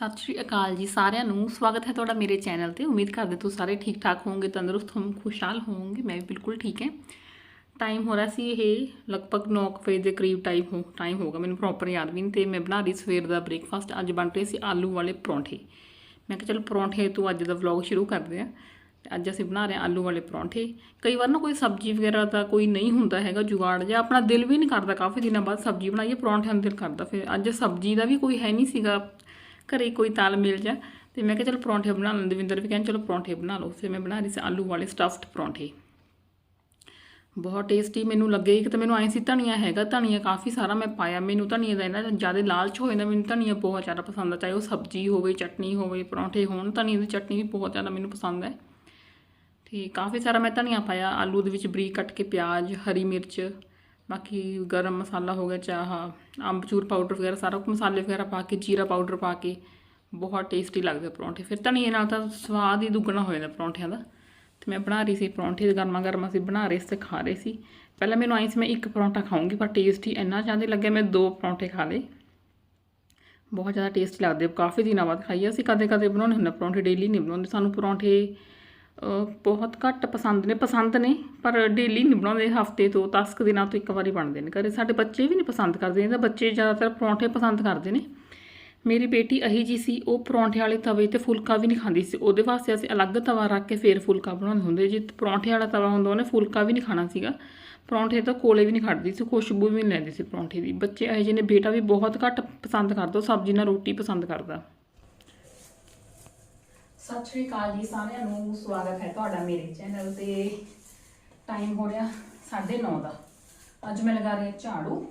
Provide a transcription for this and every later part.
ਸਤਿ ਸ਼੍ਰੀ ਅਕਾਲ ਜੀ ਸਾਰਿਆਂ ਨੂੰ। ਸਵਾਗਤ ਹੈ ਤੁਹਾਡਾ ਮੇਰੇ ਚੈਨਲ ਤੇ। ਉਮੀਦ ਕਰਦੇ ਤੁਸੀਂ ਸਾਰੇ ਠੀਕ ਠਾਕ ਹੋਵੋਗੇ, ਤੰਦਰੁਸਤ ਹੋਵੋਗੇ, ਖੁਸ਼ਹਾਲ ਹੋਵੋਗੇ। ਮੈਂ ਵੀ ਬਿਲਕੁਲ ਠੀਕ ਹੈ। ਟਾਈਮ ਹੋ ਰਿਹਾ ਸੀ ਇਹ ਲਗਭਗ 9 ਕੁ ਵਜੇ ਦੇ ਕਰੀਬ ਟਾਈਮ ਹੋ ਟਾਈਮ ਹੋਗਾ ਮੈਨੂੰ ਪ੍ਰੋਪਰ ਯਾਦ ਵੀ ਨਹੀਂ। ਤੇ ਮੈਂ ਬਣਾ ਰਹੀ ਸਵੇਰ ਦਾ ਬ੍ਰੇਕਫਾਸਟ ਅੱਜ ਬਣ ਰਹੇ ਸੀ ਆਲੂ ਵਾਲੇ ਪਰੌਂਠੇ। ਮੈਂ ਕਿਹਾ ਚਲੋ ਪਰੌਂਠੇ ਤੋਂ ਅੱਜ ਦਾ ਵਲੌਗ ਸ਼ੁਰੂ ਕਰਦੇ ਆ ਤੇ ਅੱਜ ਅਸੀਂ ਬਣਾ ਰਹੇ ਹਾਂ ਆਲੂ ਵਾਲੇ ਪਰੌਂਠੇ। ਕਈ ਵਾਰ ਨਾ ਕੋਈ ਸਬਜ਼ੀ ਵਗੈਰਾ ਦਾ ਕੋਈ ਨਹੀਂ ਹੁੰਦਾ ਹੈਗਾ ਜੁਗਾੜ ਜਾਂ ਆਪਣਾ ਦਿਲ ਵੀ ਨਹੀਂ ਕਰਦਾ। ਕਾਫੀ ਦਿਨਾਂ ਬਾਅਦ ਸਬਜ਼ੀ ਬਣਾਈਏ, ਪਰੌਂਠਿਆਂ ਨੂੰ ਦਿਲ ਕਰਦਾ। ਫਿਰ ਅੱਜ ਸਬਜ਼ੀ ਦਾ ਵੀ ਕੋਈ ਹੈ ਨਹੀਂ ਸੀਗਾ। ਘਰੇ ਕੋਈ ਤਾਲ ਮਿਲ ਜਾ। ਤੇ ਮੈਂ ਕਿਹਾ ਚਲੋ ਪਰੌਂਠੇ ਬਣਾ ਲੈਂਦੇ। ਦਵਿੰਦਰ ਵੀ ਕਹਿੰਦੇ, ਚਲੋ ਪਰੌਂਠੇ ਬਣਾ ਲਓ। ਫਿਰ ਮੈਂ ਬਣਾ ਰਹੀ ਸੀ ਆਲੂ ਵਾਲੇ ਸਟਫਡ ਪਰੌਂਠੇ। ਬਹੁਤ ਟੇਸਟੀ ਮੈਨੂੰ ਲੱਗੇ। ਇੱਕ ਤਾਂ ਮੈਨੂੰ ਆਈ ਸੀ ਧਨੀਆ ਹੈਗਾ। ਧਨੀਆ ਕਾਫੀ ਸਾਰਾ ਮੈਂ ਪਾਇਆ। ਮੈਨੂੰ ਧਨੀਆ ਦਾ ਇਹਨਾਂ ਜ਼ਿਆਦਾ ਲਾਲਚ ਹੋ ਜਾਂਦਾ। ਮੈਨੂੰ ਧਨੀਆ ਬਹੁਤ ਜ਼ਿਆਦਾ ਪਸੰਦ ਆ। ਚਾਹੇ ਉਹ ਸਬਜ਼ੀ ਹੋਵੇ, ਚਟਨੀ ਹੋਵੇ, ਪਰੌਂਠੇ ਹੋਣ ਧਨੀਆ ਦੀ ਚਟਨੀ ਵੀ ਬਹੁਤ ਜ਼ਿਆਦਾ ਮੈਨੂੰ ਪਸੰਦ ਹੈ। ਤੇ ਕਾਫੀ ਸਾਰਾ ਮੈਂ ਧਨੀਆ ਪਾਇਆ। ਆਲੂ ਦੇ ਵਿੱਚ ਬਰੀਕ ਕੱਟ ਕੇ ਪਿਆਜ਼, ਹਰੀ ਮਿਰਚ ਬਾਕੀ ਗਰਮ ਮਸਾਲਾ ਹੋ ਗਿਆ ਚਾਹ ਅੰਬਚੂਰ ਪਾਊਡਰ ਵਗੈਰਾ ਸਾਰਾ ਕੁਝ ਮਸਾਲੇ ਵਗੈਰਾ ਪਾ ਕੇ, ਜੀਰਾ ਪਾਊਡਰ ਪਾ ਕੇ, ਬਹੁਤ ਟੇਸਟੀ ਲੱਗਦੇ ਪਰੌਂਠੇ। ਫਿਰ ਧਨੀਏ ਨਾਲ ਤਾਂ ਸਵਾਦ ਹੀ ਦੁੱਗਣਾ ਹੋ ਜਾਂਦਾ ਪਰੌਂਠਿਆਂ ਦਾ। ਤੇ ਮੈਂ ਬਣਾ ਰਹੀ ਸੀ, ਪਰੌਂਠੇ ਦੇ ਗਰਮਾ ਗਰਮ ਅਸੀਂ ਬਣਾ ਰਹੇ ਸੀ ਤੇ ਖਾ ਰਹੇ ਸੀ। ਪਹਿਲਾਂ ਮੈਨੂੰ ਆਈ ਸੀ ਮੈਂ ਇੱਕ ਪਰੌਂਠਾ ਖਾਊਂਗੀ, ਪਰ ਟੇਸਟੀ ਇੰਨਾ ਜ਼ਿਆਦਾ ਲੱਗਿਆ, ਮੈਂ ਦੋ ਪਰੌਂਠੇ ਖਾ ਲਏ। ਬਹੁਤ ਜ਼ਿਆਦਾ ਟੇਸਟੀ ਲੱਗਦੇ ਕਾਫੀ ਦਿਨਾਂ ਬਾਅਦ ਖਾਈਏ ਅਸੀਂ ਕਦੇ ਕਦੇ ਬਣਾਉਣੇ ਹੁੰਦੇ ਪਰੌਂਠੇ ਡੇਲੀ ਨਹੀਂ ਬਣਾਉਂਦੇ। ਸਾਨੂੰ ਪਰੌਂਠੇ ਬਹੁਤ ਘੱਟ ਪਸੰਦ ਨੇ ਪਸੰਦ ਨੇ, ਪਰ ਡੇਲੀ ਨਹੀਂ ਬਣਾਉਂਦੇ, ਹਫ਼ਤੇ ਤੋਂ 10 ਕੁ ਦਿਨਾਂ ਤੋਂ ਇੱਕ ਵਾਰੀ ਬਣਦੇ ਨੇ ਘਰੇ। ਸਾਡੇ ਬੱਚੇ ਵੀ ਨਹੀਂ ਪਸੰਦ ਕਰਦੇ, ਇਹਦਾ ਬੱਚੇ ਜ਼ਿਆਦਾਤਰ ਪਰੌਂਠੇ ਪਸੰਦ ਕਰਦੇ ਨੇ। ਮੇਰੀ ਬੇਟੀ ਅਹੀ ਜੀ ਸੀ, ਉਹ ਪਰੌਂਠੇ ਵਾਲੇ ਤਵੇ ਤੇ ਫੁਲਕਾ ਵੀ ਨਹੀਂ ਖਾਂਦੀ ਸੀ। ਉਹਦੇ ਵਾਸਤੇ ਅਸੀਂ ਅਲੱਗ ਤਵਾ ਰੱਖ ਕੇ ਫੇਰ ਫੁਲਕਾ ਬਣਾਉਂਦੇ ਹੁੰਦੇ ਜੇ ਪਰੌਂਠੇ ਵਾਲਾ ਤਵਾ ਹੁੰਦਾ, ਉਹਨੇ ਫੁਲਕਾ ਵੀ ਨਹੀਂ ਖਾਣਾ ਸੀਗਾ। ਪਰੌਂਠੇ ਤਾਂ ਕੋਲੇ ਵੀ ਨਹੀਂ ਖੜਦੀ ਸੀ, ਖੁਸ਼ਬੂ ਵੀ ਨਹੀਂ ਲੈਂਦੀ ਸੀ ਪਰੌਂਠੇ ਦੀ। ਬੱਚੇ ਅਹੀ ਜਿਹੇ ਨੇ, ਬੇਟਾ ਵੀ ਬਹੁਤ ਘੱਟ ਪਸੰਦ ਕਰਦਾ, ਉਹ ਸਬਜ਼ੀ ਨਾਲ ਰੋਟੀ ਪਸੰਦ ਕਰਦਾ। ਸਤਿ ਸ਼੍ਰੀ ਅਕਾਲ ਜੀ, ਸਾਰਿਆਂ ਨੂੰ ਸਵਾਗਤ ਹੈ ਤੁਹਾਡਾ ਮੇਰੇ ਚੈਨਲ ਤੇ। ਟਾਈਮ ਹੋ ਰਿਹਾ 9:30 ਦਾ। ਅੱਜ ਮੈਂ ਲਗਾ ਰਹੀ ਹਾਂ ਝਾੜੂ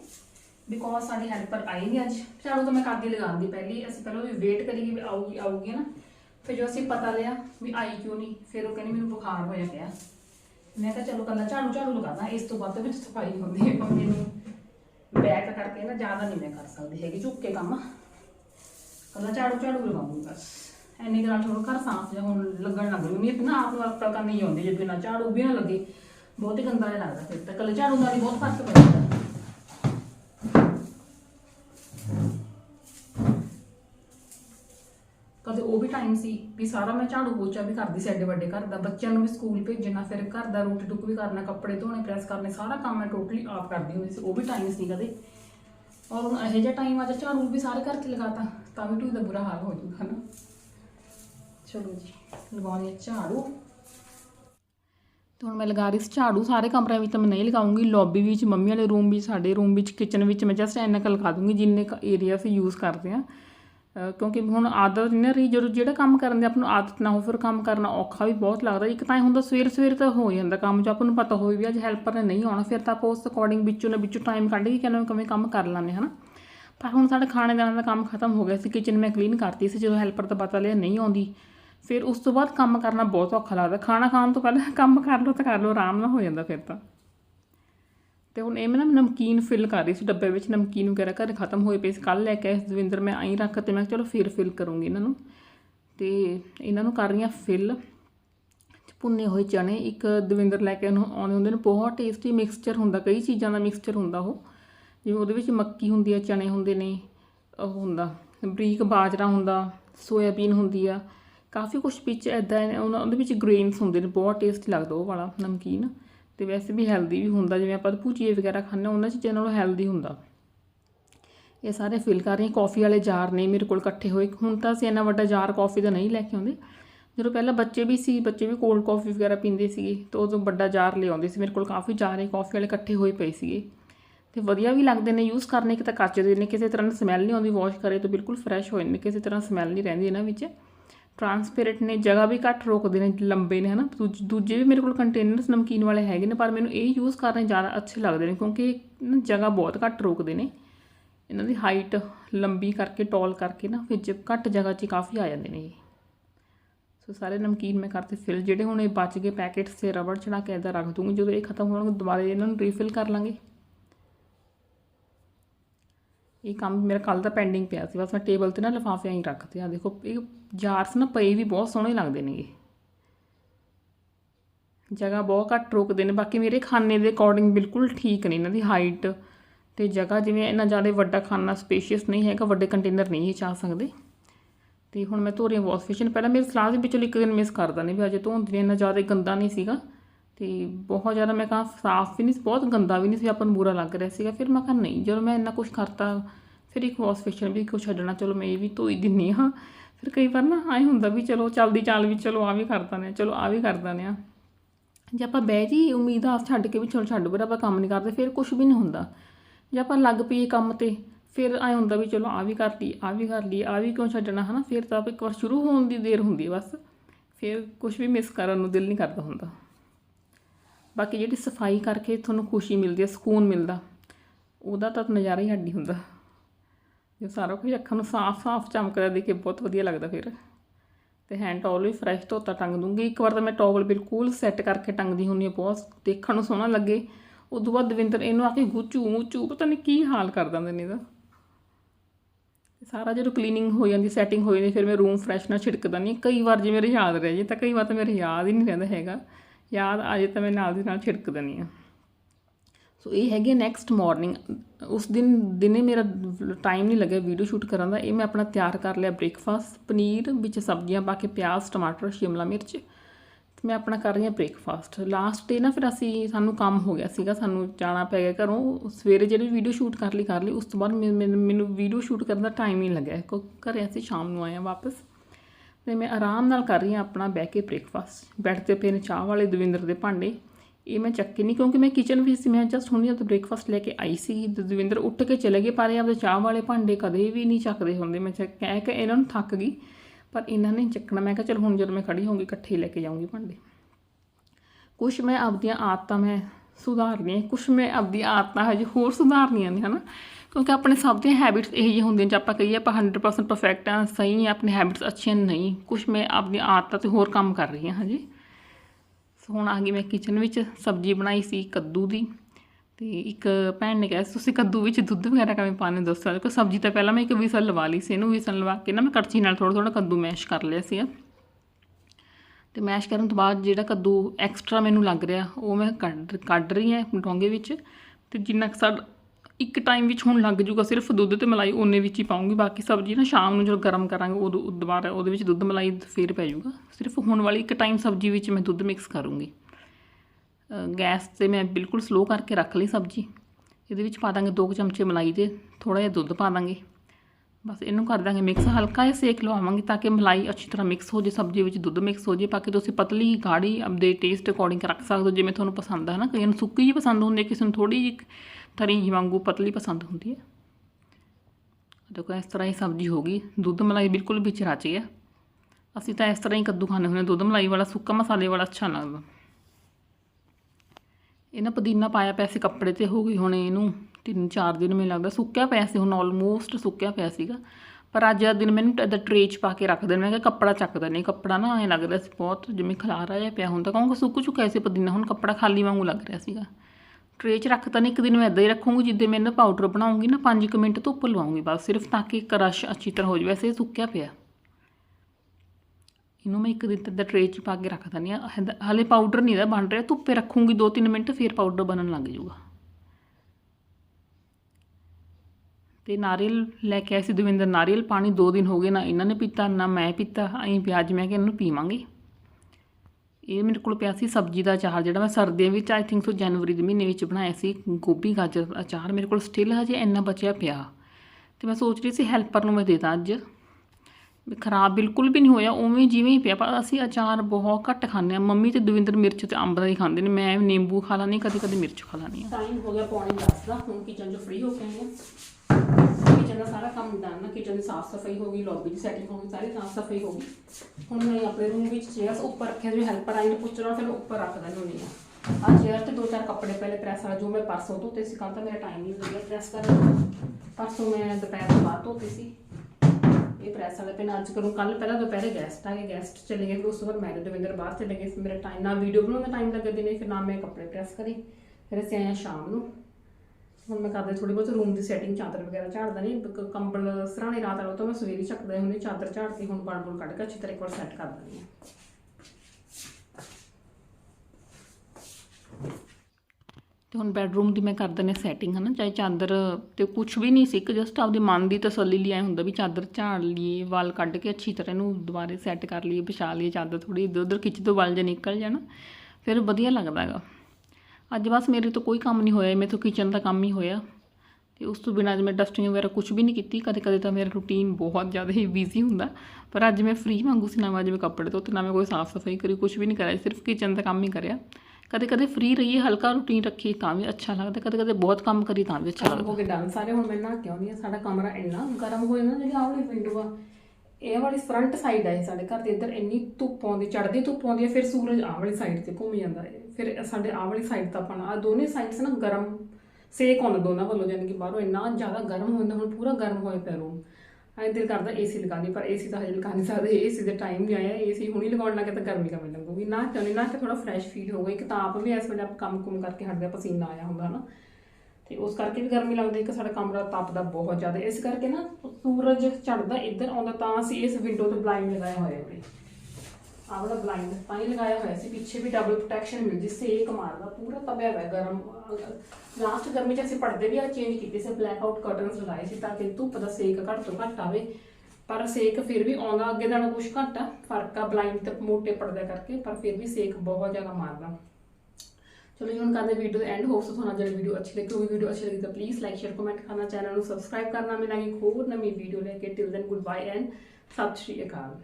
ਬਿਕੋਜ਼ ਸਾਡੀ ਹੈਲਪਰ ਆਏ ਨਹੀਂ ਅੱਜ। ਝਾੜੂ ਤਾਂ ਮੈਂ ਕਰਦੀ ਲਗਾਉਂਦੀ ਪਹਿਲੀ, ਅਸੀਂ ਪਹਿਲਾਂ ਵੀ ਵੇਟ ਕਰੀਏ ਵੀ ਆਊਗੀ ਆਊਗੀ ਨਾ ਫਿਰ ਜੋ ਅਸੀਂ ਪਤਾ ਲਿਆ ਵੀ ਆਈ ਕਿਉਂ ਨਹੀਂ ਫਿਰ ਉਹ ਕਹਿੰਦੀ ਮੈਨੂੰ ਬੁਖਾਰ ਹੋਇਆ ਪਿਆ। ਮੈਂ ਕਿਹਾ ਚਲੋ ਕੱਲਾ ਝਾੜੂ ਝਾੜੂ ਲਗਾਦਾ ਇਸ ਤੋਂ ਬਾਅਦ ਵਿੱਚ ਸਫ਼ਾਈ ਹੁੰਦੀ ਹੈ ਪਰ ਨੂੰ। ਬੈਕ ਕਰਕੇ ਨਾ ਜ਼ਿਆਦਾ ਨਹੀਂ ਮੈਂ ਕਰ ਸਕਦੀ ਹੈਗੀ, ਝੁੱਕ ਕੇ ਕੰਮ। ਕੱਲਾ ਝਾੜੂ ਝਾੜੂ ਲਗਾਉਂਗੀ ਬਸ। ਐਨੀ ਨਾਲ ਥੋੜਾ ਘਰ ਸਾਫ਼ ਜਿਹਾ ਹੋਣ ਲੱਗਣ ਲੱਗ ਰਹੀ ਨਹੀਂ ਨਾ ਆਪ ਨੂੰ ਆਪ ਕਰਨੀ ਨਹੀਂ ਆਉਂਦੀ ਜੇ ਬਿਨਾ ਝਾੜੂ ਵੀ ਨਾ ਲੱਗੇ। ਬਹੁਤ ਹੀ ਗੰਦਾ ਜਿਹਾ ਲੱਗਦਾ ਫਿਰ ਤਾਂ। ਕੱਲੇ ਝਾੜੂ ਨਾਲ ਹੀ ਬਹੁਤ ਫ਼ਰਕ ਪੈ ਜਾਂਦਾ ਕਦੇ ਉਹ ਵੀ ਟਾਈਮ ਸੀ ਵੀ ਸਾਰਾ ਮੈਂ ਝਾੜੂ ਪੋਚਾ ਵੀ ਕਰਦੀ ਸੀ ਐਡੇ ਵੱਡੇ ਘਰ ਦਾ। ਬੱਚਿਆਂ ਨੂੰ ਵੀ ਸਕੂਲ ਭੇਜਣਾ, ਫਿਰ ਘਰ ਦਾ ਰੋਟੀ ਟੁੱਕ ਵੀ ਕਰਨਾ, ਕੱਪੜੇ ਧੋਣੇ ਪ੍ਰੈਸ ਕਰਨੇ, ਸਾਰਾ ਕੰਮ ਮੈਂ ਟੋਟਲੀ ਆਪ ਕਰਦੀ ਹੁੰਦੀ ਸੀ। ਉਹ ਵੀ ਟਾਈਮ ਸੀ ਕਦੇ। ਔਰ ਹੁਣ ਇਹੋ ਜਿਹਾ ਟਾਈਮ ਆ, ਜਾ ਝਾੜੂ ਵੀ ਸਾਰੇ ਘਰ 'ਚ ਲਗਾਤਾ, ਤਾਂ ਵੀ ਟੂ ਦਾ ਬੁਰਾ ਹਾਲ ਹੋ ਜਾਊਗਾ ਨਾ। ਚਲੋ ਜੀ, ਲਗਾਉਣੀ ਹੈ ਝਾੜੂ। ਤੇ ਹੁਣ ਮੈਂ ਲਗਾ ਰਹੀ ਸੀ ਝਾੜੂ, ਸਾਰੇ ਕਮਰਿਆਂ ਵਿੱਚ ਤਾਂ ਮੈਂ ਨਹੀਂ ਲਗਾਉਂਗੀ ਲੌਬੀ ਵਿੱਚ, ਮੰਮੀ ਵਾਲੇ ਰੂਮ ਵਿੱਚ, ਸਾਡੇ ਰੂਮ ਵਿੱਚ ਕਿਚਨ ਵਿੱਚ ਮੈਂ ਜਸਟ ਇੰਨਾ ਕੁ ਲਗਾ ਦੂੰਗੀ ਜਿੰਨੇ ਏਰੀਆ ਅਸੀਂ ਯੂਜ਼ ਕਰਦੇ ਆ। ਕਿਉਂਕਿ ਹੁਣ ਆਦਤ ਨਹੀਂ ਨਾ ਰਹੀ, ਜਦੋਂ ਜਿਹੜਾ ਕੰਮ ਕਰਨ ਦੀ ਆਪਾਂ ਨੂੰ ਆਦਤ ਨਾ ਹੋ ਫਿਰ ਕੰਮ ਕਰਨਾ ਔਖਾ ਵੀ ਬਹੁਤ ਲੱਗਦਾ। ਇੱਕ ਤਾਂ ਇਹ ਹੁੰਦਾ ਸਵੇਰ ਸਵੇਰ ਤਾਂ ਹੋ ਜਾਂਦਾ ਕੰਮ, ਜੋ ਆਪਾਂ ਨੂੰ ਪਤਾ ਹੋਵੇ ਵੀ ਅੱਜ ਹੈਲਪਰ ਨੇ ਨਹੀਂ ਆਉਣਾ, ਫਿਰ ਤਾਂ ਆਪਾਂ ਉਸ ਅਕੋਰਡਿੰਗ ਵਿੱਚੋਂ ਨਾ ਵਿੱਚੋਂ ਟਾਈਮ ਕੱਢ ਕੇ ਕਿਵੇਂ ਕਿਵੇਂ ਕੰਮ ਕਰ ਲੈਂਦੇ ਹਨਾ। ਪਰ ਹੁਣ ਸਾਡਾ ਖਾਣੇ ਦਾਣੇ ਦਾ ਕੰਮ ਖਤਮ ਹੋ ਗਿਆ ਸੀ ਕਿਚਨ ਮੈਂ ਕਲੀਨ ਕਰਤੀ ਸੀ, ਜਦੋਂ ਹੈਲਪਰ ਦਾ ਪਤਾ ਲਿਆ ਨਹੀਂ ਆਉਂਦੀ। ਫਿਰ ਉਸ ਤੋਂ ਬਾਅਦ ਕੰਮ ਕਰਨਾ ਬਹੁਤ ਔਖਾ ਲੱਗਦਾ। ਖਾਣਾ ਖਾਣ ਤੋਂ ਪਹਿਲਾਂ ਕੰਮ ਕਰ ਲਓ ਤਾਂ ਕਰ ਲਓ, ਆਰਾਮ ਨਾਲ ਹੋ ਜਾਂਦਾ ਫਿਰ ਤਾਂ। ਤੇ ਹੁਣ ਇਹ ਮੈਂ ਨਾ ਨਮਕੀਨ ਫਿਲ ਕਰ ਰਹੀ ਸੀ ਡੱਬੇ ਵਿੱਚ, ਨਮਕੀਨ ਵਗੈਰਾ ਘਰ ਖਤਮ ਹੋਏ ਪਏ ਸੀ। ਕੱਲ ਲੈ ਕੇ ਦਵਿੰਦਰ, ਮੈਂ ਆਈ ਰੱਖ ਤੇ ਮੈਂ ਕਿਹਾ ਚਲੋ ਫਿਰ ਫਿਲ ਕਰੂੰਗੀ ਇਹਨਾਂ ਨੂੰ। ਤੇ ਇਹਨਾਂ ਨੂੰ ਕਰ ਰਹੀ ਹਾਂ ਫਿਲ ਭੁੰਨੇ ਹੋਏ ਚਣੇ ਇੱਕ ਦਵਿੰਦਰ ਲੈ ਕੇ ਉਹਨੂੰ ਆਉਂਦੇ ਹੁੰਦੇ ਨੇ, ਬਹੁਤ ਟੇਸਟੀ ਮਿਕਸਚਰ ਹੁੰਦਾ, ਕਈ ਚੀਜ਼ਾਂ ਦਾ ਮਿਕਸਚਰ ਹੁੰਦਾ ਉਹ। ਜਿਵੇਂ ਉਹਦੇ ਵਿੱਚ ਮੱਕੀ ਹੁੰਦੀ ਆ ਚਣੇ ਹੁੰਦੇ ਨੇ, ਉਹ ਹੁੰਦਾ, ਬਰੀਕ ਬਾਜਰਾ ਹੁੰਦਾ, ਸੋਇਆਬੀਨ ਹੁੰਦੀ ਆ ਕਾਫੀ ਕੁਝ ਵਿੱਚ ਐਦਾਂ ਉਹਨਾਂ ਉਹਦੇ ਵਿੱਚ ਗ੍ਰੇਨਸ ਹੁੰਦੇ ਨੇ ਬਹੁਤ ਟੇਸਟੀ ਲੱਗਦਾ ਉਹ ਵਾਲਾ ਨਮਕੀਨ। ਤੇ ਵੈਸੇ ਵੀ ਹੈਲਦੀ ਵੀ ਹੁੰਦਾ ਜਿਵੇਂ ਆਪਾਂ ਭੁਜੀਏ ਵਗੈਰਾ ਖਾਂਦੇ ਹਾਂ, ਉਹਨਾਂ ਚੀਜ਼ਾਂ ਨਾਲੋਂ ਹੈਲਦੀ ਹੁੰਦਾ। ਇਹ ਸਾਰੇ ਫਿਲ ਕਰ ਰਹੀ ਹਾਂ ਕਾਫੀ ਵਾਲੇ ਜਾਰ ਨੇ ਮੇਰੇ ਕੋਲ ਇਕੱਠੇ ਹੋਏ। ਹੁਣ ਤਾਂ ਅਸੀਂ ਇੰਨਾ ਵੱਡਾ ਜਾਰ ਕਾਫੀ ਦਾ ਨਹੀਂ ਲੈ ਕੇ ਆਉਂਦੇ। ਜਦੋਂ ਪਹਿਲਾਂ ਬੱਚੇ ਵੀ ਸੀ ਬੱਚੇ ਵੀ ਕੋਲਡ ਕਾਫੀ ਵਗੈਰਾ ਪੀਂਦੇ ਸੀਗੇ ਤਾਂ ਉਦੋਂ ਵੱਡਾ ਜਾਰ ਲੈ ਆਉਂਦੇ ਸੀ ਮੇਰੇ ਕੋਲ ਕਾਫੀ ਜਾਰ ਹੈ ਕਾਫੀ ਵਾਲੇ ਇਕੱਠੇ ਹੋਏ ਪਏ ਸੀਗੇ। ਤੇ ਵਧੀਆ ਵੀ ਲੱਗਦੇ ਨੇ ਯੂਜ਼ ਕਰਨੇ ਕਿ ਤਾਂ ਕੱਚ ਦੇ ਨੇ ਕਿਸੇ ਤਰ੍ਹਾਂ ਦੀ ਸਮੈਲ ਨਹੀਂ ਆਉਂਦੀ ਵਾਸ਼ ਕਰੇ ਤਾਂ ਬਿਲਕੁਲ ਫਰੈਸ਼ ਹੋ ਜਾਂਦੇ ਕਿਸੇ ਤਰ੍ਹਾਂ ਸਮੈਲ ਨਹੀਂ ਰਹਿੰਦੀ ਇਹਨਾਂ ਵਿੱਚ। ਟਰਾਂਸਪੇਰੈਂਟ ਨੇ, ਜਗ੍ਹਾ ਵੀ ਘੱਟ ਰੋਕਦੇ ਨੇ, ਲੰਬੇ ਨੇ, ਹਨਾ? ਦੂਜ- ਦੂਜੇ ਵੀ ਮੇਰੇ ਕੋਲ ਕੰਟੇਨਰਸ ਨਮਕੀਨ ਵਾਲੇ ਹੈਗੇ ਨੇ, ਪਰ ਮੈਨੂੰ ਇਹ ਯੂਜ਼ ਕਰਨੇ ਜ਼ਿਆਦਾ ਅੱਛੇ ਲੱਗਦੇ ਨੇ, ਕਿਉਂਕਿ ਇਹ ਨਾ ਜਗ੍ਹਾ ਬਹੁਤ ਘੱਟ ਰੋਕਦੇ ਨੇ। ਇਹਨਾਂ ਦੀ ਹਾਈਟ ਲੰਬੀ ਕਰਕੇ ਟੌਲ ਕਰਕੇ ਨਾ ਵਿੱਚ ਘੱਟ ਜਗ੍ਹਾ 'ਚ ਕਾਫੀ ਆ ਜਾਂਦੇ ਨੇ ਇਹ। ਸੋ ਸਾਰੇ ਨਮਕੀਨ ਮੈਂ ਕਰਤੇ ਫਿਲ ਜਿਹੜੇ ਹੁਣ ਇਹ ਬਚ ਗਏ ਪੈਕੇਟਸ ਤੇ ਰਬੜ ਚੜਾ ਕੇ ਇੱਦਾਂ ਰੱਖ ਦੂੰਗੀ, ਜਦੋਂ ਇਹ ਖਤਮ ਹੋਣਗੇ, ਦੁਬਾਰਾ ਇਹਨਾਂ ਨੂੰ ਰੀਫਿਲ ਕਰ ਲਾਂਗੇ। ਇਹ ਕੰਮ ਮੇਰਾ ਕੱਲ ਦਾ ਪੈਂਡਿੰਗ ਪਿਆ ਸੀ, ਬਸ ਮੈਂ ਟੇਬਲ ਤੇ ਨਾ ਲਿਫਾਫੇ ਆਈ ਰੱਖਤੇ ਆ। ਦੇਖੋ, ਇਹ ਜਾਰਸ ਨਾ ਪਏ ਵੀ ਬਹੁਤ ਸੋਹਣੇ ਲੱਗਦੇ ਨੇਗੇ। ਜਗ੍ਹਾ ਬਹੁਤ ਘੱਟ ਰੋਕਦੇ ਨੇ, ਬਾਕੀ ਮੇਰੇ ਖਾਨੇ ਦੇ ਅਕੋਰਡਿੰਗ ਬਿਲਕੁਲ ਠੀਕ ਨੇ ਇਹਨਾਂ ਦੀ ਹਾਈਟ ਤੇ ਜਗ੍ਹਾ ਜਿਵੇਂ ਇੰਨਾ ਜ਼ਿਆਦਾ ਵੱਡਾ ਖਾਨਾ ਸਪੇਸ਼ੀਅਸ ਨਹੀਂ ਹੈਗਾ, ਵੱਡੇ ਕੰਟੇਨਰ ਨਹੀਂ ਇਹ ਚਾ ਸਕਦੇ। ਤੇ ਹੁਣ ਮੈਂ ਧੋ ਰਹੀ ਹਾਂ ਵਾਸ਼ ਬੇਸਿਨ ਪਹਿਲਾਂ ਮੇਰੀ ਸਲਾਹ ਦੇ ਵਿੱਚੋਂ ਇੱਕ ਦਿਨ ਮਿਸ ਕਰਦਾ ਨਹੀਂ ਵੀ ਅਜੇ ਧੋਂਦੀ ਨਹੀਂ ਇੰਨਾ ਜ਼ਿਆਦਾ ਗੰਦਾ ਨਹੀਂ ਸੀਗਾ। ਤੇ ਬਹੁਤ ਜ਼ਿਆਦਾ ਮੈਂ ਕਹਾ ਸਾਫ਼ ਵੀ ਨਹੀਂ ਸੀ, ਬਹੁਤ ਗੰਦਾ ਵੀ ਨਹੀਂ ਸੀ, ਆਪਾਂ ਨੂੰ ਬੁਰਾ ਲੱਗ ਰਿਹਾ ਸੀਗਾ। ਫਿਰ ਮੈਂ ਕਿਹਾ ਨਹੀਂ, ਜਦੋਂ ਮੈਂ ਇੰਨਾ ਕੁਝ ਕਰਤਾ, ਫਿਰ ਇੱਕ ਵਾਸ਼ ਬੇਸਿਨ ਵੀ ਕੁਛ ਛੱਡਣਾ? ਚਲੋ ਮੈਂ ਇਹ ਵੀ ਧੋਈ ਦਿੰਨੀ ਹਾਂ ਫਿਰ ਕਈ ਵਾਰ ਨਾ ਐਂ ਹੁੰਦਾ ਵੀ ਚਲੋ ਚੱਲਦੀ ਚਾਲ ਵੀ ਚਲੋ ਆ ਵੀ ਕਰ ਦਿੰਦੇ ਹਾਂ ਚਲੋ ਆ ਵੀ ਕਰ ਦਿੰਦੇ ਹਾਂ ਜੇ ਆਪਾਂ ਬਹਿ ਜੀ ਉਮੀਦ ਆਸ ਛੱਡ ਕੇ ਵੀ ਚਲੋ ਛੱਡ ਪਰ ਆਪਾਂ ਕੰਮ ਨਹੀਂ ਕਰਦੇ, ਫਿਰ ਕੁਝ ਵੀ ਨਹੀਂ ਹੁੰਦਾ। ਜੇ ਆਪਾਂ ਲੱਗ ਪਈਏ ਕੰਮ ਤੇ, ਫਿਰ ਆਏ ਹੁੰਦਾ ਵੀ ਚਲੋ ਆ ਵੀ ਕਰ ਲਈ ਆ ਵੀ ਕਰ ਲਈ ਆ ਵੀ ਕਿਉਂ ਛੱਡਣਾ, ਹਨਾ? ਫਿਰ ਤਾਂ ਇੱਕ ਵਾਰ ਸ਼ੁਰੂ ਹੋਣ ਦੀ ਦੇਰ ਹੁੰਦੀ ਹੈ ਬਸ। ਫਿਰ ਕੁਝ ਵੀ ਮਿਸ ਕਰਨ ਨੂੰ ਦਿਲ ਨਹੀਂ ਕਰਦਾ ਹੁੰਦਾ। ਬਾਕੀ ਜਿਹੜੀ ਸਫ਼ਾਈ ਕਰਕੇ ਤੁਹਾਨੂੰ ਖੁਸ਼ੀ ਮਿਲਦੀ ਹੈ ਸਕੂਨ ਮਿਲਦਾ, ਉਹਦਾ ਤਾਂ ਨਜ਼ਾਰਾ ਹੀ ਅੱਡੀ ਹੁੰਦਾ। ਜੇ ਸਾਰਾ ਕੁਝ ਅੱਖਾਂ ਨੂੰ ਸਾਫ਼-ਸਾਫ਼ ਚਮਕਦਾ ਦੇਖ ਕੇ ਬਹੁਤ ਵਧੀਆ ਲੱਗਦਾ ਫਿਰ। ਤੇ ਹੈਂਡ ਟਾਵਲ ਵੀ ਫਰੈਸ਼ ਧੋਤਾ, ਟੰਗ ਦੂੰਗੀ। ਇੱਕ ਵਾਰ ਤਾਂ ਮੈਂ ਟਾਵਲ ਬਿਲਕੁਲ ਸੈੱਟ ਕਰਕੇ ਟੰਗਦੀ ਹੁੰਦੀ ਹਾਂ ਬਹੁਤ, ਦੇਖਣ ਨੂੰ ਸੋਹਣਾ ਲੱਗੇ। ਉਦੋਂ ਬਾਅਦ ਦਵਿੰਦਰ ਇਹਨੂੰ ਆ ਕੇ ਗੁੱਚੂ ਮੁੱਚੂ ਪਤਾ ਨਹੀਂ ਕੀ ਹਾਲ ਕਰ ਦਿੰਦੇ ਨੇ ਇਹਦਾ। ਸਾਰਾ ਜਦੋਂ ਕਲੀਨਿੰਗ ਹੋ ਜਾਂਦੀ ਸੈਟਿੰਗ ਹੋ ਜਾਂਦੀ, ਫਿਰ ਮੈਂ ਰੂਮ ਫਰੈਸ਼ਨਰ ਛਿੜਕਦਾ ਨਹੀਂ ਕਈ ਵਾਰ ਜੇ ਮੇਰੇ ਯਾਦ ਰਹਿ ਜੇ ਤਾਂ ਕਈ ਵਾਰ ਤਾਂ ਮੇਰੇ ਯਾਦ ਹੀ ਨਹੀਂ ਰਹਿੰਦਾ ਹੈਗਾ। ਯਾਦ ਆ ਜੇ ਤਾਂ ਮੈਂ ਨਾਲ ਦੀ ਨਾਲ ਛਿੜਕ ਦਿੰਦੀ ਆ ਸੋ ਇਹ ਹੈਗੀ ਨੈਕਸਟ ਮਾਰਨਿੰਗ ਉਸ ਦਿਨ, ਦਿਨੇ ਮੇਰਾ ਟਾਈਮ ਨਹੀਂ ਲੱਗਿਆ ਵੀਡੀਓ ਸ਼ੂਟ ਕਰਨ ਦਾ। ਇਹ ਮੈਂ ਆਪਣਾ ਤਿਆਰ ਕਰ ਲਿਆ ਬ੍ਰੇਕਫਾਸਟ ਪਨੀਰ ਵਿੱਚ ਸਬਜ਼ੀਆਂ ਪਾ ਕੇ ਪਿਆਜ਼, ਟਮਾਟਰ, ਸ਼ਿਮਲਾ ਮਿਰਚ। ਤੇ ਮੈਂ ਆਪਣਾ ਕਰ ਰਹੀ ਹਾਂ ਬ੍ਰੇਕਫਾਸਟ ਲਾਸਟ ਡੇ ਨਾ ਫਿਰ ਅਸੀਂ, ਸਾਨੂੰ ਕੰਮ ਹੋ ਗਿਆ ਸੀਗਾ। ਸਾਨੂੰ ਜਾਣਾ ਪੈ ਗਿਆ ਘਰੋਂ। ਸਵੇਰੇ ਜਿਹੜੀ ਵੀਡੀਓ ਸ਼ੂਟ ਕਰ ਲਈ ਕਰ ਲਈ। ਉਸ ਤੋਂ ਬਾਅਦ ਮੈਨ- ਮੈਨੂੰ ਮੈਨੂੰ ਵੀਡੀਓ ਸ਼ੂਟ ਕਰਨ ਦਾ ਟਾਈਮ ਨਹੀਂ ਲੱਗਿਆ। ਕਿਉਂ ਘਰੇ ਅਸੀਂ ਸ਼ਾਮ ਨੂੰ ਆਏ ਹਾਂ ਵਾਪਸ। ਤੇ ਮੈਂ ਆਰਾਮ ਨਾਲ ਕਰ ਰਹੀ ਹਾਂ ਆਪਣਾ ਬਹਿ ਕੇ ਬ੍ਰੇਕਫਾਸਟ ਬੈਠ ਤੇ ਪਏ ਨੇ ਚਾਹ ਵਾਲੇ ਦਵਿੰਦਰ ਦੇ ਭਾਂਡੇ। ਇਹ ਮੈਂ ਚੱਕੇ ਨਹੀਂ, ਕਿਉਂਕਿ ਮੈਂ ਕਿਚਨ ਵੀ ਸੀ, ਮੈਂ ਜਸਟ ਹੁਣੀ ਤਾਂ ਬ੍ਰੇਕਫਾਸਟ ਲੈ ਕੇ ਆਈ ਸੀ। ਦਵਿੰਦਰ ਉੱਠ ਕੇ ਚਲੇ ਗਏ, ਪਰ ਇਹ ਆਪਦੇ ਚਾਹ ਵਾਲੇ ਭਾਂਡੇ ਕਦੇ ਵੀ ਨਹੀਂ ਚੱਕਦੇ ਹੁੰਦੇ। ਮੈਂ ਚੱਕ, ਕਹਿ ਕੇ ਇਹਨਾਂ ਨੂੰ ਥੱਕ ਗਈ, ਪਰ ਇਹਨਾਂ ਨੇ ਚੱਕਣਾ। ਮੈਂ ਕਿਹਾ, ਚਲ ਹੁਣ ਜਦੋਂ ਮੈਂ ਖੜੀ ਹੋਊਂਗੀ, ਇਕੱਠੇ ਹੀ ਲੈ ਕੇ ਜਾਊਂਗੀ ਭਾਂਡੇ। ਕੁਛ ਮੈਂ ਆਪਦੀਆਂ ਆਦਤਾਂ ਮੈਂ ਸੁਧਾਰਨੀਆਂ ਕੁਛ ਮੈਂ ਆਪਦੀ ਆਦਤਾਂ ਹਜੇ ਹੋਰ ਸੁਧਾਰਨੀਆਂ ਨੇ ਹਨਾ? ਕਿਉਂਕਿ ਆਪਣੇ ਸਭ ਦੀਆਂ ਹੈਬਿਟਸ ਇਹੋ ਜਿਹੀਆਂ ਹੁੰਦੀਆਂ ਜੇ ਆਪਾਂ ਕਹੀਏ ਆਪਾਂ 100% ਪਰਫੈਕਟ ਆ ਸਹੀ ਆ ਆਪਣੀ ਹੈਬਿਟਸ ਅੱਛੀਆਂ ਨਹੀਂ ਕੁਛ ਮੈਂ ਆਪਣੀਆਂ ਆਦਤਾਂ ਤੇ ਹੋਰ ਕੰਮ ਕਰ ਰਹੀ ਹਾਂ ਹਜੇ। ਸੋ ਹੁਣ ਆ ਗਈ ਮੈਂ ਕਿਚਨ ਵਿੱਚ ਸਬਜ਼ੀ ਬਣਾਈ ਸੀ ਕੱਦੂ ਦੀ ਤੇ ਇੱਕ ਭੈਣ ਨੇ ਕਿਹਾ ਸੀ, ਤੁਸੀਂ ਕੱਦੂ ਵਿੱਚ ਦੁੱਧ ਵਗੈਰਾ ਕਿਵੇਂ ਪਾਣੇ ਦੱਸੋ ਕਿਉਂਕਿ ਸਬਜ਼ੀ ਤਾਂ ਪਹਿਲਾਂ ਮੈਂ ਇੱਕ ਵਿਸਲ ਲਵਾ ਲਈ ਸੀ ਇਹਨੂੰ ਵਿਸਲ ਲਵਾ ਕੇ ਨਾ ਮੈਂ ਕੜਛੀ ਨਾਲ ਥੋੜਾ ਥੋੜਾ ਕੱਦੂ ਮੈਸ਼ ਕਰ ਲਿਆ ਸੀਗਾ। ਤੇ ਮੈਸ਼ ਕਰਨ ਤੋਂ ਬਾਅਦ ਜਿਹੜਾ ਕੱਦੂ ਐਕਸਟਰਾ ਮੈਨੂੰ ਲੱਗ ਰਿਹਾ, ਉਹ ਮੈਂ ਕੱਢ ਕੱਢ ਰਹੀ ਹਾਂ ਡੋਂਗੇ ਵਿੱਚ ਤੇ ਜਿੰਨਾ ਕੁ ਸਾਡਾ ਇੱਕ ਟਾਈਮ ਵਿੱਚ ਹੁਣ ਲੱਗ ਜੂਗਾ ਸਿਰਫ ਦੁੱਧ ਤੇ ਮਲਾਈ ਉਹਨੇ ਵਿੱਚ ਹੀ ਪਾਉਂਗੀ, ਬਾਕੀ ਸਬਜ਼ੀ ਨਾ ਸ਼ਾਮ ਨੂੰ ਜਦੋਂ ਗਰਮ ਕਰਾਂਗੇ ਉਦੋਂ ਦੁਬਾਰਾ ਉਹਦੇ ਵਿੱਚ ਦੁੱਧ ਮਲਾਈ ਫੇਰ ਪੈ ਜਾਊਗਾ ਸਿਰਫ ਹੁਣ ਵਾਲੀ ਇੱਕ ਟਾਈਮ ਸਬਜ਼ੀ ਵਿੱਚ ਮੈਂ ਦੁੱਧ ਮਿਕਸ ਕਰੂੰਗੀ। ਗੈਸ ਤੇ ਮੈਂ ਬਿਲਕੁਲ ਸਲੋ ਕਰਕੇ ਰੱਖ ਲਈ ਸਬਜ਼ੀ। ਇਹਦੇ ਵਿੱਚ ਪਾ ਦਾਂਗੇ ਦੋ ਕੁ ਚਮਚੇ ਮਲਾਈ ਦੇ ਥੋੜਾ ਜਿਹਾ ਦੁੱਧ ਪਾ ਦਾਂਗੇ। ਬਸ ਇਹਨੂੰ ਕਰ ਦਾਂਗੇ ਮਿਕਸ ਹਲਕਾ ਜਿਹਾ ਸੇਕ ਲਵਾਵਾਂਗੇ ਤਾਂ ਕਿ ਮਲਾਈ ਅੱਛੀ ਤਰ੍ਹਾਂ ਮਿਕਸ ਹੋ ਜੇ ਸਬਜ਼ੀ ਵਿੱਚ ਦੁੱਧ ਮਿਕਸ ਹੋ ਜੇ ਬਾਕੀ ਤੁਸੀਂ ਪਤਲੀ ਗਾੜੀ ਆਪਦੇ ਟੇਸਟ ਅਕੋਰਡਿੰਗ ਰੱਖ ਸਕਦੇ ਹੋ ਜਿਵੇਂ ਤੁਹਾਨੂੰ ਪਸੰਦ ਹੈ ਨਾ ਕਈਆਂ ਨੂੰ ਸੁੱਕੀ ਜਿਹੀ ਪਸੰਦ ਹੁੰਦੀ ਹੈ ਕਿਸੇ ਨੂੰ ਥੋੜੀ ਜਿਹੀ ਤਰੀ ਜੀ ਵਾਂਗੂ ਪਤਲੀ ਪਸੰਦ ਹੁੰਦੀ ਹੈ। ਦੇਖੋ ਇਸ ਤਰ੍ਹਾਂ ਹੀ ਸਬਜ਼ੀ ਹੋ ਗਈ। ਦੁੱਧ ਮਲਾਈ ਬਿਲਕੁਲ ਵਿੱਚ ਰਚ ਗਿਆ। ਅਸੀਂ ਤਾਂ ਇਸ ਤਰ੍ਹਾਂ ਹੀ ਕੱਦੂ ਖਾਂਦੇ ਹੁੰਦੇ ਹਾਂ, ਦੁੱਧ ਮਲਾਈ ਵਾਲਾ ਸੁੱਕਾ ਮਸਾਲੇ ਵਾਲਾ ਅੱਛਾ ਨੀ ਲੱਗਦਾ ਇਹਨਾਂ ਪੁਦੀਨਾ ਪਾਇਆ ਪਿਆ ਸੀ ਕੱਪੜੇ ਤੇ ਹੋ ਗਈ ਹੁਣ ਇਹਨੂੰ। ਤਿੰਨ ਚਾਰ ਦਿਨ ਮੈਨੂੰ ਲੱਗਦਾ ਸੁੱਕਿਆ ਪਿਆ ਸੀ, ਹੁਣ ਆਲਮੋਸਟ ਸੁੱਕਿਆ ਪਿਆ ਸੀਗਾ। ਪਰ ਅੱਜ ਦਾ ਦਿਨ ਮੈਨੂੰ ਇਹਦਾ ਟਰੇ 'ਚ ਪਾ ਕੇ ਰੱਖ ਦੇਣਾ ਮੈਂ ਕਿਹਾ ਕੱਪੜਾ ਚੱਕਦਾ ਨਹੀਂ, ਕੱਪੜਾ ਨਾ ਐਂ ਲੱਗਦਾ ਸੀ ਬਹੁਤ, ਜਿਵੇਂ ਖਲਾਰਾ ਜਿਹਾ ਪਿਆ ਹੁੰਦਾ ਕਹੂੰਗਾ ਸੁੱਕ ਚੁੱਕਿਆ ਸੀ ਪਦੀਨਾ, ਹੁਣ ਕੱਪੜਾ ਖਾਲੀ ਵਾਂਗੂ ਲੱਗ ਰਿਹਾ ਸੀਗਾ। ਟਰੇ 'ਚ ਰੱਖਤਾ ਨਹੀਂ ਇੱਕ ਦਿਨ ਮੈਂ ਇਦਾਂ ਹੀ ਰੱਖੂੰਗੀ, ਜਿੱਦੇ ਮੈਂ ਇਹਦਾ ਪਾਊਡਰ ਬਣਾਉਂਗੀ ਨਾ 5 ਮਿੰਟ ਧੁੱਪ ਲਵਾਉਂਗੀ ਬਸ, ਸਿਰਫ ਤਾਂ ਕਿ ਕਰਸ਼ ਅੱਛੀ ਤਰ੍ਹਾਂ ਹੋ ਜਾਵੇ, ਵੈਸੇ ਸੁੱਕਿਆ ਪਿਆ। ਇਹਨੂੰ ਮੈਂ ਇੱਕ ਦਿਨ ਤੱਕ ਦਾ ਟਰੇ 'ਚ ਪਾ ਕੇ ਰੱਖ ਦਿੰਦੀ ਹਾਂ ਹਦ- ਹਾਲੇ ਪਾਊਡਰ ਨਹੀਂ ਇਹਦਾ ਬਣ ਰਿਹਾ, ਧੁੱਪੇ ਰੱਖੂੰਗੀ 2-3 ਮਿੰਟ, ਫਿਰ ਪਾਊਡਰ ਬਣਨ ਲੱਗ ਜਾਊਗਾ। ਤੇ ਨਾਰੀਅਲ ਲੈ ਕੇ ਆਏ ਸੀ ਦਵਿੰਦਰ, ਨਾਰੀਅਲ ਪਾਣੀ 2 ਦਿਨ ਹੋ ਗਏ, ਨਾ ਇਹਨਾਂ ਨੇ ਪੀਤਾ, ਨਾ ਮੈਂ ਪੀਤਾ, ਅਸੀਂ ਪਿਆਜ ਮੈਂ ਕਿ ਇਹਨੂੰ ਪੀਵਾਂਗੇ। ਇਹ ਮੇਰੇ ਕੋਲ ਪਿਆ ਸੀ ਸਬਜ਼ੀ ਦਾ ਅਚਾਰ, ਜਿਹੜਾ ਮੈਂ ਸਰਦੀਆਂ ਵਿੱਚ ਆਈ ਥਿੰਕ ਸੋ ਜਨਵਰੀ ਦੇ ਮਹੀਨੇ ਵਿੱਚ ਬਣਾਇਆ ਸੀ, ਗੋਭੀ, ਗਾਜਰ ਦਾ ਅਚਾਰ, ਮੇਰੇ ਕੋਲ ਸਟਿਲ ਹਜੇ ਇੰਨਾ ਬਚਿਆ ਪਿਆ। ਤੇ ਮੈਂ ਸੋਚ ਰਹੀ ਸੀ ਹੈਲਪਰ ਨੂੰ ਮੈਂ ਦੇ ਦਾਂ ਅੱਜ। ਖਰਾਬ ਬਿਲਕੁਲ ਵੀ ਨਹੀਂ ਹੋਇਆ, ਉਵੇਂ ਜਿਵੇਂ ਹੀ ਪਿਆ, ਪਰ ਅਸੀਂ ਅਚਾਰ ਬਹੁਤ ਘੱਟ ਖਾਂਦੇ ਆ ਮੰਮੀ ਤੇ ਦਵਿੰਦਰ ਮਿਰਚ ਤੇ ਅੰਬ ਦਾ ਹੀ ਖਾਂਦੇ ਨੇ। ਮੈਂ ਨਿੰਬੂ ਖਾ ਲਾਂਦੀ ਕਦੇ ਕਦੇ ਮਿਰਚ ਖਾ ਲਾਂਦੀ ਆ ਟਾਈਮ ਹੋ ਗਿਆ ਪੌਣੇ 10 ਦਾ, ਹੁਣ ਕਿਚਨ ਚੋਂ ਫ੍ਰੀ ਹੋ ਕੇ ਆਏ ਆ ਕਿਚਨ ਦਾ ਸਾਰਾ ਕੰਮ ਡਨ ਕਿਚਨ ਦੀ ਸਾਫ਼ ਸਫ਼ਾਈ ਹੋ ਗਈ ਲੌਬੀ ਦੀ ਸੈਟਿੰਗ ਹੋ ਗਈ, ਸਾਰੀ ਸਾਫ਼ ਸਫ਼ਾਈ ਹੋ ਗਈ। ਹੁਣ ਮੈਂ ਆਪਣੇ ਰੂਮ ਵਿੱਚ ਚੇਅਰਸ ਉੱਪਰ ਰੱਖਿਆ ਜੋ ਹੈਲਪਰ ਆਈ ਨੇ ਪੁੱਛਣਾ ਫਿਰ ਉੱਪਰ ਰੱਖ ਦੇਣੀ ਹੁੰਦੀ ਆ। ਆ ਚੇਅਰ ਤੇ ਦੋ ਚਾਰ ਕੱਪੜੇ ਪਹਿਲੇ ਪ੍ਰੈਸ ਵਾਲਾ, ਜੋ ਮੈਂ ਪਰਸੋਂ ਧੋਤੇ ਸੀ ਕੱਲ ਤਾਂ ਮੇਰਾ ਟਾਈਮ ਨਹੀਂ ਲੱਗਿਆ ਪ੍ਰੈਸ ਕਰਨ ਪਰਸੋਂ ਮੈਂ ਦੁਪਹਿਰ ਤੋਂ ਬਾਅਦ ਧੋਤੇ ਸੀ। ਇਹ ਪ੍ਰੈਸ ਵਾਲੇ ਪੈਨ ਅੱਜ ਕਰੂੰ ਕੱਲ ਪਹਿਲਾਂ ਦੁਪਹਿਰੇ ਗੈਸਟ ਆ ਗਏ ਗੈਸਟ ਚਲੇ ਗਏ, ਫਿਰ ਉਸ ਤੋਂ ਬਾਅਦ ਮੈਂ ਤੇ ਦਵਿੰਦਰ ਬਾਹਰ ਚਲੇ ਗਏ, ਫਿਰ ਮੇਰਾ ਟਾਈਮ ਨਾ ਵੀਡੀਓ ਬਣਾਉਣ ਦਾ ਟਾਈਮ ਲੱਗਾ ਦਿਨੇ ਫਿਰ ਨਾ ਮੈਂ ਕੱਪੜੇ ਪ੍ਰੈਸ ਕਰੀ, ਫਿਰ ਅਸੀਂ ਆਏ ਸ਼ਾਮ ਨੂੰ। ਹੁਣ ਮੈਂ ਕਰਦੇ ਥੋੜੀ ਬਹੁਤ ਰੂਮ ਦੀ ਸੈਟਿੰਗ ਚਾਦਰ ਵਗੈਰਾ ਝਾੜਦਾ ਨਹੀਂ ਕੰਬਲ ਸਰਾਣੇ ਰਾਤ ਵਾਲਾ ਉਹ ਤਾਂ ਮੈਂ ਸਵੇਰੇ ਹੀ ਚੱਕਦਾ ਹੁੰਦੀ ਚਾਦਰ ਝਾੜ ਕੇ ਹੁਣ ਬਣ ਬਣ ਕੱਢ ਕੇ ਅੱਛੀ ਤਰ੍ਹਾਂ ਇੱਕ ਵਾਰ ਸੈੱਟ ਕਰ ਦਿੰਦੀ ਹਾਂ। ਤੇ ਹੁਣ ਬੈਡਰੂਮ ਦੀ ਮੈਂ ਕਰ ਦਿੰਨੇ ਸੈਟਿੰਗ ਹਨਾ, ਚਾਹੇ ਚਾਦਰ ਤੇ ਕੁਝ ਵੀ ਨਹੀਂ ਸੀ, ਇੱਕ ਜਸਟ ਆਪਦੇ ਮਨ ਦੀ ਤਸੱਲੀ ਲਈ ਐ ਹੁੰਦਾ ਵੀ ਚਾਦਰ ਝਾੜ ਲਈਏ, ਵਾਲ ਕੱਢ ਕੇ ਅੱਛੀ ਤਰ੍ਹਾਂ ਇਹਨੂੰ ਦੁਬਾਰੇ ਸੈੱਟ ਕਰ ਲਈਏ, ਵਿਛਾ ਲਈਏ, ਚਾਦਰ ਥੋੜੀ ਇੱਧਰ ਉੱਧਰ ਖਿੱਚ ਤੋਂ ਵਾਲ ਜੇ ਨਿਕਲ ਜਾਣਾ, ਫਿਰ ਵਧੀਆ ਲੱਗਦਾ ਹੈਗਾ। ਅੱਜ ਬਸ ਮੇਰੇ ਤੋਂ ਕੋਈ ਕੰਮ ਨਹੀਂ ਹੋਇਆ, ਮੇਰੇ ਤੋਂ ਕਿਚਨ ਦਾ ਕੰਮ ਹੀ ਹੋਇਆ। ਤੇ ਉਸ ਤੋਂ ਬਿਨਾਂ ਅੱਜ ਮੈਂ ਡਸਟਿੰਗ ਵਗੈਰਾ ਕੁਝ ਵੀ ਨਹੀਂ ਕੀਤੀ ਕਦੇ ਕਦੇ ਤਾਂ ਮੇਰਾ ਰੂਟੀਨ ਬਹੁਤ ਜ਼ਿਆਦਾ ਹੀ ਬਿਜ਼ੀ ਹੁੰਦਾ। ਪਰ ਅੱਜ ਮੈਂ ਫ੍ਰੀ ਵਾਂਗੂ ਸੀ, ਨਾ ਮੈਂ ਅੱਜ ਮੈਂ ਕੱਪੜੇ ਧੋਤੇ, ਨਾ ਮੈਂ ਕੋਈ ਸਾਫ਼ ਸਫ਼ਾਈ ਕਰੀ ਕੁਝ ਵੀ ਨਹੀਂ ਕਰਿਆ, ਸਿਰਫ ਕਿਚਨ ਦਾ ਕੰਮ ਹੀ ਕਰਿਆ। ਕਦੇ ਕਦੇ ਫ੍ਰੀ ਰਹੀਏ ਹਲਕਾ ਰੂਟੀਨ ਰੱਖੀਏ ਤਾਂ ਵੀ ਅੱਛਾ ਲੱਗਦਾ। ਕਦੇ ਕਦੇ ਬਹੁਤ ਕੰਮ ਕਰੀ ਤਾਂ ਵੀ ਅੱਛਾ ਲੱਗਦਾ ਹੋ ਕੇ ਡਨ ਸਾਰੇ ਹੁਣ ਮੈਂ ਨਾ ਕਿਉਂ ਨਹੀਂ ਸਾਡਾ ਕਮਰਾ ਇੰਨਾ ਗਰਮ ਹੋ ਜਾਂਦਾ ਜਿਹੜੀ ਆਹ ਵਾਲੀ ਵਿੰਡੋ ਆ ਇਹ ਵਾਲੀ ਫਰੰਟ ਸਾਈਡ ਹੈ ਸਾਡੇ ਘਰ ਦੇ ਇੱਧਰ ਇੰਨੀ ਧੁੱਪ ਆਉਂਦੀ ਚੜ੍ਹਦੀ ਧੁੱਪ ਆਉਂਦੀ ਹੈ ਫਿਰ ਸੂਰਜ ਆਹ ਵਾਲੀ ਸਾਈਡ ਤੇ ਘੁੰਮ ਜਾਂਦਾ ਹੈ। ਫਿਰ ਸਾਡੇ ਆਹ ਵਾਲੀ ਸਾਈਡ ਤਾਂ ਆਪਣਾ ਆ ਦੋਨੇ ਸਾਈਡਸ ਨਾ ਗਰਮ ਸੇਕ ਆਉਂਦਾ ਦੋਨਾਂ ਵੱਲੋਂ ਯਾਨੀ ਕਿ ਬਾਹਰੋਂ ਇੰਨਾ ਜ਼ਿਆਦਾ ਗਰਮ ਹੋ ਜਾਂਦਾ ਹੁਣ ਪੂਰਾ ਗਰਮ ਹੋਇਆ ਪਿਆ ਰੂਮ ਐਂ ਦਿਲ ਕਰਦਾ ਏਸੀ ਲਗਾ ਦੀ, ਪਰ ਏਸੀ ਤਾਂ ਹਜੇ ਲਗਾ ਨਹੀਂ ਸਕਦੇ। ਏਸੀ ਦੇ ਟਾਈਮ ਨਹੀਂ ਆਇਆ ਏਸੀ ਹੁਣੀ ਲਗਾਉਣ ਲੱਗੇ ਤਾਂ ਗਰਮੀ ਕਮੀ ਲੱਗੂਗੀ ਨਾ ਚਾਹੁੰਦੀ ਨਾ ਕਿ ਥੋੜਾ ਫਰੈਸ਼ ਫੀਲ ਹੋਊਗਾ ਇੱਕ ਤਾਂ ਆਪ ਵੀ ਇਸ ਵੇਲੇ ਆਪ ਕੰਮ ਕੁਮ ਕਰਕੇ ਹਟਦੇ ਪਸੀਨਾ ਆਇਆ ਹੁੰਦਾ ਹਨਾ ਤੇ ਉਸ ਕਰਕੇ ਵੀ ਗਰਮੀ ਲੱਗਦੀ ਕਿ ਸਾਡਾ ਕਮਰਾ ਤਾਪਦਾ ਬਹੁਤ ਜ਼ਿਆਦਾ। ਇਸ ਕਰਕੇ ਨਾ ਸੂਰਜ ਚੜਦਾ ਇੱਧਰ ਆਉਂਦਾ ਤਾਂ ਅਸੀਂ ਇਸ ਵਿੰਡੋ ਤੋਂ ਬਲਾਈਂਡ ਲਗਾਇਆ ਹੋਇਆ ਹੈ ਆਹ ਵਾਲਾ ਬਲਾਈਂਡ ਤਾਂ ਲਗਾਇਆ ਹੋਇਆ ਸੀ, ਪਿੱਛੇ ਵੀ ਡਬਲ ਪ੍ਰੋਟੈਕਸ਼ਨ ਮਿਲ ਜੀ, ਸੇਕ ਮਾਰਦਾ, ਪੂਰਾ ਤਪਿਆ ਹੋਇਆ ਗਰਮ ਲਾਸਟ ਗਰਮੀ ਚ ਅਸੀਂ ਪਰਦੇ ਵੀ ਆ ਚੇਂਜ ਕੀਤੇ ਸੀ ਬਲੈਕ ਆਊਟ ਕਰਟਨਸ ਲਗਾਏ ਸੀ ਤਾਂ ਕਿ ਧੁੱਪ ਦਾ ਸੇਕ ਘੱਟ ਤੋਂ ਘੱਟ ਆਵੇ। ਪਰ ਸੇਕ ਫਿਰ ਵੀ ਆਉਂਦਾ, ਅੱਗੇ ਨਾਲੋਂ ਕੁਝ ਘੱਟ ਆ, ਫ਼ਰਕ ਆ ਬਲਾਈਂਡ ਤੇ ਮੋਟੇ ਪਰਦੇ ਕਰਕੇ, ਪਰ ਫਿਰ ਵੀ ਸੇਕ ਬਹੁਤ ਜ਼ਿਆਦਾ ਮਾਰਦਾ। ਚਲੋ ਜੀ, ਹੁਣ ਕਰਦੇ ਵੀਡੀਓ ਦਾ ਐਂਡ ਹੋਪਸ ਤੁਹਾਨੂੰ ਜਿਹੜੀ ਵੀਡੀਓ ਅੱਛੀ ਲੱਗੀ ਹੋਵੇ ਵੀਡੀਓ ਅੱਛੀ ਲੱਗੀ ਤਾਂ ਪਲੀਜ਼ ਲਾਈਕ ਸ਼ੇਅਰ ਕਮੈਂਟ ਕਰਨਾ ਚੈਨਲ ਨੂੰ ਸਬਸਕ੍ਰਾਈਬ ਕਰਨਾ। ਮਿਲਾਂਗੇ ਹੋਰ ਨਵੀਂ ਵੀਡੀਓ ਲੈ ਕੇ till then good bye and Sat Sri Akal.